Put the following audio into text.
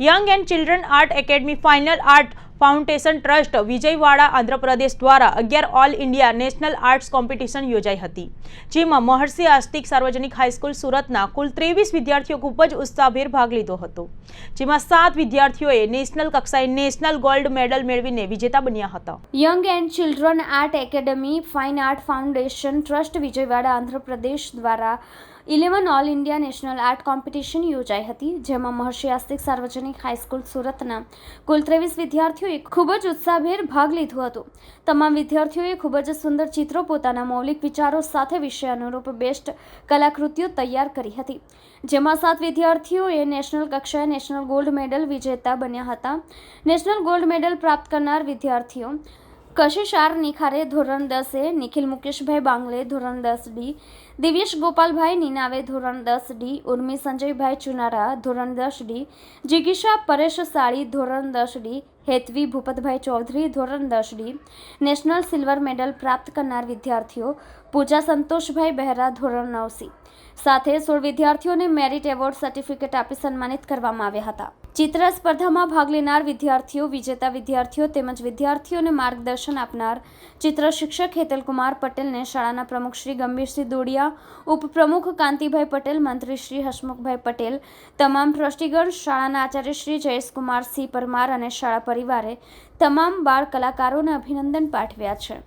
Young and children art academy final art foundation trust Vijayawada, Andhra Pradesh દ્વારા અગિયાર all India national arts competition યોજાઈ હતી. જેમાં મહર્ષિ આસ્તિક સાર્વજનિક હાઈસ્કૂલ સુરતના કુલ ત્રેવીસ વિદ્યાર્થીઓ ખૂબ જ ઉત્સાહભેર ભાગ લીધો હતો. જેમાં સાત વિદ્યાર્થીઓએ નેશનલ કક્ષાએ નેશનલ ગોલ્ડ મેડલ મેળવીને વિજેતા બન્યા હતા. Young and children art academy fine art foundation trust Vijayawada, Andhra Pradesh દ્વારા eleven all India national art competition યોજાઈ હતી, જેમાં મહર્ષિ આસ્તિક સાર્વજનિક હાઈસ્કૂલ સુરતના કુલ ત્રેવીસ વિદ્યાર્થીઓએ ખૂબ જ ઉત્સાહભેર ભાગ લીધો હતો. તમામ વિદ્યાર્થીઓએ ખૂબ જ સુંદર ચિત્રો પોતાના મૌલિક વિચારો સાથે વિષય અનુરૂપ બેસ્ટ કલાકૃતિઓ તૈયાર કરી હતી. જેમાં સાત વિદ્યાર્થીઓએ નેશનલ કક્ષાએ નેશનલ ગોલ્ડ મેડલ વિજેતા બન્યા હતા. નેશનલ ગોલ્ડ મેડલ પ્રાપ્ત કરનાર વિદ્યાર્થીઓ કશિશ આર નિખારે ધોરણ દસે, નિખિલ મુકેશભાઈ બાંગલે ધોરણ દસ ડી, દિવ્યેશ ગોપાલભાઈ નીનાવે ધોરણ દસ ડી, ઉર્મી સંજયભાઈ ચુનારા ધોરણ દસ ડી, જિગીશા પરેશ સાળી ધોરણ દસ ડી હેતવી ભૂપતભાઈ ચૌધરી, ધોરણ દસ ડી નેશનલ સિલ્વર મેડલ પ્રાપ્ત કરનાર વિદ્યાર્થીઓ, પૂજા સંતોષભાઈ બહેરા, ધોરણ નવ સી સાથે સોળ વિદ્યાર્થીઓને મેરિટ એવોર્ડ સર્ટિફિકેટ આપી સન્માનિત કરવામાં આવ્યા હતા. ચિત્ર સ્પર્ધામાં ભાગ લેનાર વિદ્યાર્થીઓ, વિજેતા વિદ્યાર્થીઓ તેમજ વિદ્યાર્થીઓને માર્ગદર્શન આપનાર ચિત્ર શિક્ષક હેતલકુમાર પટેલને શાળાના પ્રમુખ શ્રી ગંભીરસિંહ દોડિયા, ઉપપ્રમુખ કાંતિભાઈ પટેલ, મંત્રી શ્રી હસમુખભાઈ પટેલ, તમામ ટ્રસ્ટીગણ, શાળાના આચાર્ય શ્રી જયેશકુમાર સિંહ પરમાર અને શાળા પરિવારે તમામ બાળ કલાકારોને અભિનંદન પાઠવ્યા છે.